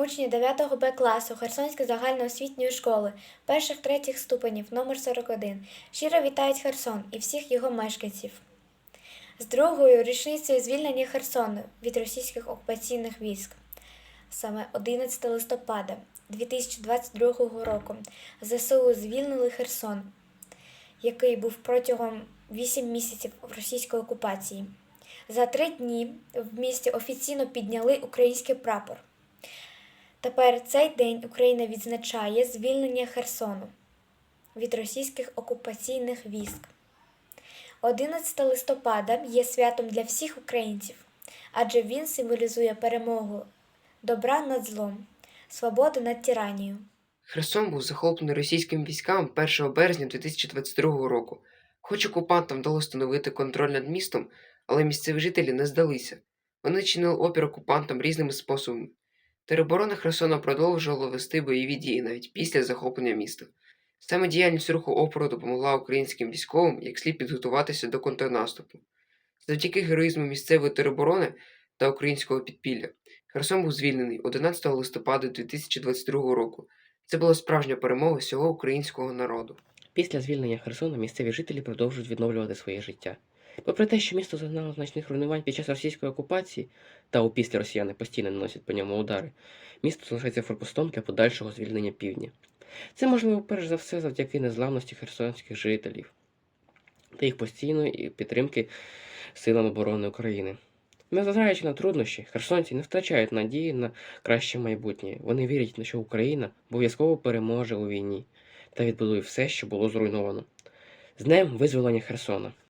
Учні 9 Б класу Херсонської загальноосвітньої школи перших третіх ступенів номер 41 щиро вітають Херсон і всіх його мешканців з другою річницею звільнення Херсону від російських окупаційних військ. Саме 11 листопада 2022 року ЗСУ звільнили Херсон, який був протягом 8 місяців в російській окупації. За три дні в місті офіційно підняли український прапор. Тепер цей день Україна відзначає звільнення Херсону від російських окупаційних військ. 11 листопада є святом для всіх українців, адже він символізує перемогу добра над злом, свободу над тиранією. Херсон був захоплений російськими військами 1 березня 2022 року. Хоч окупантам вдалося встановити контроль над містом, але місцеві жителі не здалися. Вони чинили опір окупантам різними способами. Тероборона Херсона продовжувала вести бойові дії навіть після захоплення міста. Саме діяльність руху опору допомогла українським військовим як слід підготуватися до контрнаступу. Завдяки героїзму місцевої тероборони та українського підпілля Херсон був звільнений 11 листопада 2022 року. Це була справжня перемога всього українського народу. Після звільнення Херсона місцеві жителі продовжують відновлювати своє життя. Попри те, що місто зазнало значних руйнувань під час російської окупації, та опісля росіяни постійно наносять по ньому удари, місто залишається форпостом для подальшого звільнення півдня. Це можливо перш за все завдяки незламності херсонських жителів та їх постійної підтримки силам оборони України. Незважаючи на труднощі, херсонці не втрачають надії на краще майбутнє. Вони вірять, що Україна обов'язково переможе у війні та відбудує все, що було зруйновано. З днем визволення Херсона.